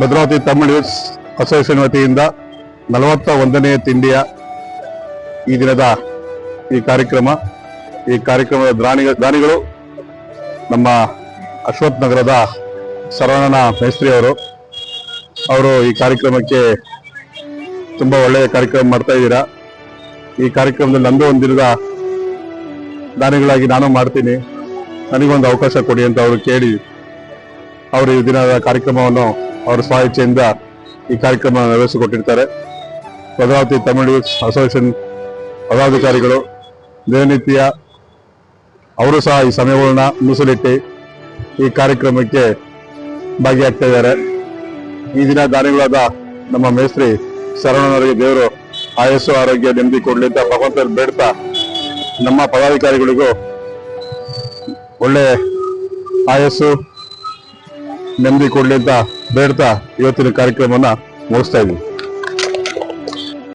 Bhadravati Tamil youths association ವತಿಯಿಂದ ನಲವತ್ತ ಒಂದನೇ ತಿಂಡಿಯ ಈ ದಿನದ ಈ ಕಾರ್ಯಕ್ರಮ, ಈ ಕಾರ್ಯಕ್ರಮದ ದಾನಿಗ ದಾನಿಗಳು ನಮ್ಮ ಅಶ್ವಥ್ ನಗರದ ಶರವಣ ಮೇಸ್ತ್ರಿ ಅವರು ಅವರು ಈ ಕಾರ್ಯಕ್ರಮಕ್ಕೆ ತುಂಬ ಒಳ್ಳೆಯ ಕಾರ್ಯಕ್ರಮ ಮಾಡ್ತಾ ಇದ್ದೀರಾ. ಈ ಕಾರ್ಯಕ್ರಮದಲ್ಲಿ ನಂದು ಒಂದು ದಿನದ ದಾನಿಗಳಾಗಿ ನಾನು ಮಾಡ್ತೀನಿ. ನನಗೊಂದು ಅವಕಾಶ ಕೊಡಿ ಅಂತ ಅವರು ಕೇಳಿ, ಅವರು ಈ ದಿನದ ಕಾರ್ಯಕ್ರಮವನ್ನು ಅವರ ಇಚ್ಛೆಯಿಂದ ಈ ಕಾರ್ಯಕ್ರಮ ನೆರವೇರಿಸಿಕೊಟ್ಟಿರ್ತಾರೆ. ಭದ್ರಾವತಿ ತಮಿಳು ಅಸೋಸಿಯೇಷನ್ ಪದಾಧಿಕಾರಿಗಳು ದಿನನಿತ್ಯ ಅವರು ಸಹ ಈ ಸಮಯಗಳನ್ನ ಮೀಸಲಿಟ್ಟು ಈ ಕಾರ್ಯಕ್ರಮಕ್ಕೆ ಭಾಗಿಯಾಗ್ತಾ ಇದ್ದಾರೆ. ಈ ದಿನ ದಾನಿಗಳಾದ ನಮ್ಮ ಮೇಸ್ತ್ರಿ ಶರಣನವರಿಗೆ ದೇವರು ಆಯಸ್ಸು, ಆರೋಗ್ಯ, ನೆಮ್ಮದಿ ಕೊಡಲಿ ಅಂತ ಭಗವಂತ ಬೇಡ್ತಾ ನಮ್ಮ ಪದಾಧಿಕಾರಿಗಳಿಗೂ ಒಳ್ಳೆ ಆಯಸ್ಸು ನೆಮ್ಮದಿ ಕೊಡ್ಲಿ ಅಂತ ಬೇಡ್ತಾ ಇವತ್ತಿನ ಕಾರ್ಯಕ್ರಮವನ್ನ ಮುಗಿಸ್ತಾ ಇದ್ದೀವಿ